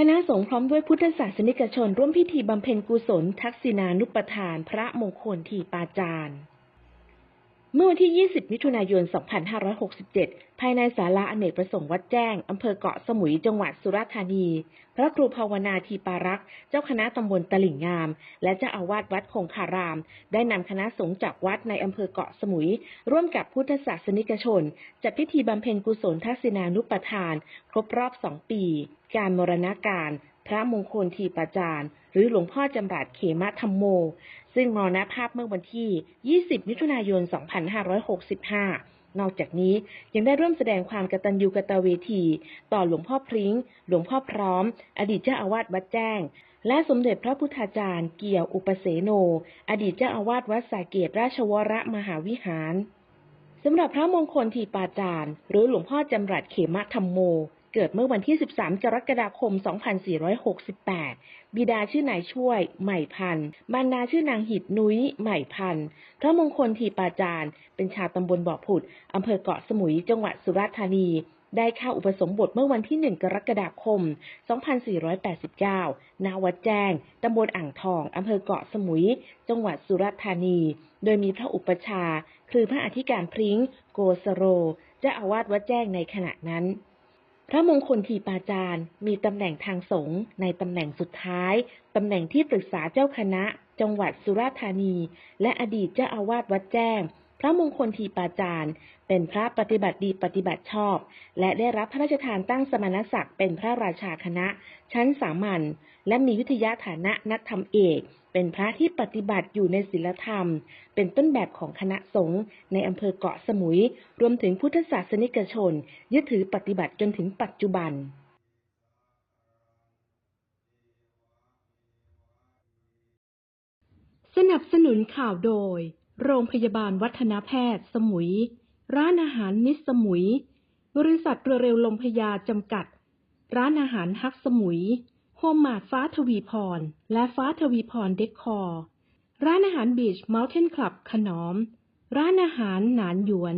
คณะสงฆ์พร้อมด้วยพุทธศาสนิกชน ร่วมพิธีบำเพ็ญกุศล ทักษิณานุปทาน พระมงคลทีปาจารย์ เมื่อวันที่ 20 มิถุนายน 2567 ภายในศาลาอเนกประสงค์วัดแจ้ง อำเภอเกาะสมุย จังหวัดสุราษฎร์ธานี พระครูภาวนาทีปารักษ์ เจ้าคณะตำบลตลิ่งงาม และเจ้าอาวาสวัดคงคาราม ได้นำคณะสงฆ์จากวัดในอำเภอเกาะสมุย ร่วมกับพุทธศาสนิกชน จัดพิธีบำเพ็ญกุศลทักษิณานุปทาน ครบรอบ 2 ปี การมรณการ พระมงคลทีปาจารย์ หรือหลวงพ่อจำรัดเขมะธรรมโม ซึ่งมรณภาพเมื่อวันที่ 20 มิถุนายน 2565 นอกจากนี้ยังได้ร่วมแสดงความกตัญญูกตเวที ต่อหลวงพ่อพริ้ง หลวงพ่อพร้อม อดีตเจ้าอาวาสวัดแจ้ง และสมเด็จพระพุทธาจารย์เกี่ยวอุปเสโน อดีตเจ้าอาวาสวัดสาเกตราชวรมหาวิหารสำหรับพระมงคลทีปาจารย์ หรือหลวงพ่อจำรัดเขมะธรรมโม เกิดเมื่อวันที่ 13 กรกฎาคม 2468 บิดาชื่อนายช่วย ใหม่พันธ์มารดาชื่อนางหิดนุ้ย ใหม่พันธ์พระมงคลทีปาจารย์ เป็นชาวตำบลบ่อผุด อำเภอเกาะสมุย จังหวัดสุราษฎร์ธานี ได้เข้าอุปสมบทเมื่อวันที่ 1 กรกฎาคม 2489ณวัดแจ้ง ตำบลอ่างทอง อำเภอเกาะสมุย จังหวัดสุราษฎร์ธานี โดยมีพระอุปชา คือพระอธิการพริ้ง โกสโรเจ้าอาวาสวัดแจ้งในขณะนั้น พระมงคลทีปาจารย์ มีตำแหน่งทางสงฆ์ในตำแหน่งสุดท้าย ตำแหน่งที่ปรึกษาเจ้าคณะ จังหวัดสุราษฎร์ธานี และอดีตเจ้าอาวาสวัดแจ้ง พระมงคลทีปาจารย์ เป็นพระปฏิบัติดีปฏิบัติชอบ และได้รับพระราชทานตั้งสมณศักดิ์เป็นพระราชาคณะ ชั้นสามัญและมีวิทยาฐานะนักธรรมเอก เป็นพระที่ปฏิบัติอยู่ในศีลธรรม เป็นต้นแบบของคณะสงฆ์ในอำเภอเกาะสมุย รวมถึงพุทธศาสนิกชน ยึดถือปฏิบัติจนถึงปัจจุบันสนับสนุนข่าวโดย โรงพยาบาลวัฒนแพทย์ สมุย ร้านอาหารมิสสมุย บริษัทเรือเร็วลมพยาจำกัด ร้านอาหารฮักสมุย โฮมมาดฟ้าทวีพร และฟ้าทวีพรเด็กคอร์ ร้านอาหารบีชเมลเทนคลับขนอม ร้านอาหารหนานหยวน